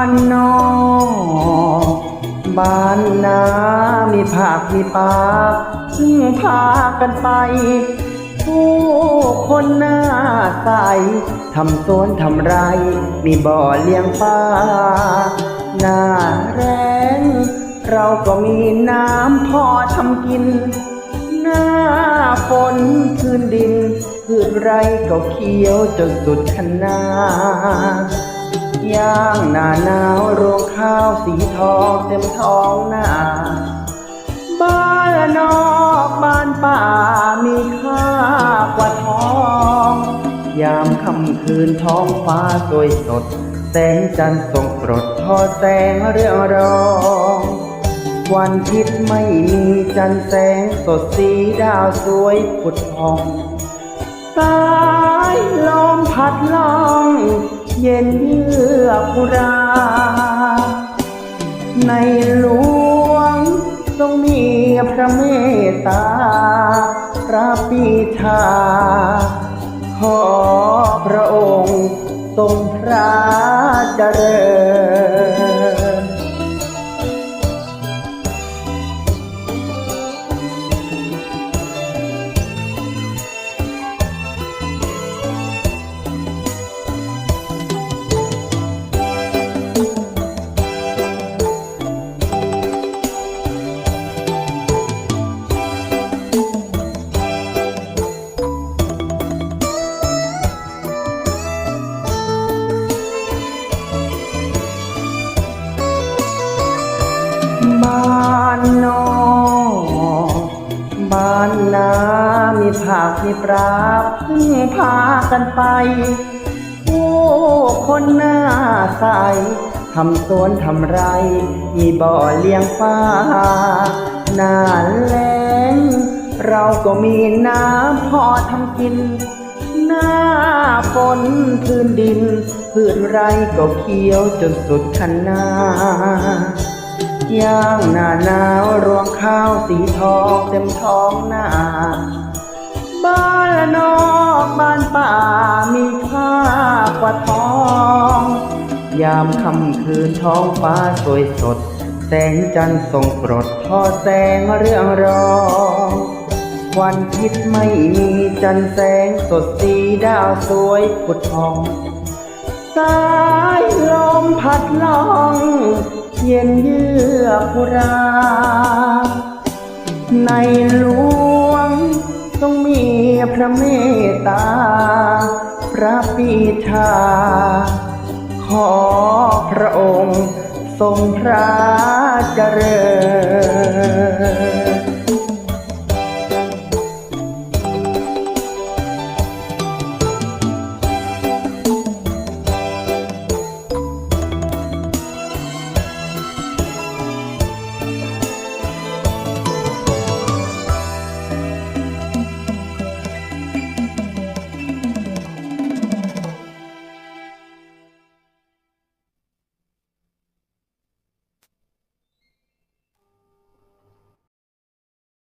านนอกบ้านนามีภาคมีป่าซึ่งพากันไป ผู้คนหน้าใสทำสวนทำไร มีบ่อเลี้ยงปลาหน้าแรงเราก็มีน้ำพอทำกิน หน้าฝนพื้นดินพืชไรก็เขียวจนสุดขนา ย่างหน้าหนาวโรงข้าวสีทองเต็มท้องหน้า บ้านนอกบ้านป่ามีค่ากว่าทอง ยามค่ำคืนท้องฟ้าสวยสด แสงจันทร์ส่องโปรดทอแสงเรื่องรองวันอาทิตย์ไม่มีจันทร์แสงสดสีดาวสวยผุดพองสายลมพัดล่อง เย็นเรา ในหลวงทรงมีพระเมตตา พระปีชา ขอพระองค์ทรงพระเจริญ มีผักมีปลาพึ่งพากันไป ผู้คนหน้าใสทำสวนทำไร มีบ่อเลี้ยงปลาหน้าแล้งเราก็มีน้ำพอทำกิน หน้าฝนพื้นดิน พืชไรก็เขียวจนสุดคันนาย่างหน้าหนาวรวงข้าวสีทองเต็มท้องหน้า บ้านละนอกบ้านป่ามีค่ากว่าทอง ยามค่ำคืนท้องฟ้าสวยสด แสงจันทร์ส่องโปรดทอแสงเรื่องรองวันอาทิตย์ไม่มีจันทร์แสงสดสีดาวสวยผุดพองสายลมพัดล่อง เย็นเยือกุรา ในหลว ระเมตตา พระปีชา ขอพระองค์ทรงพระเจริญ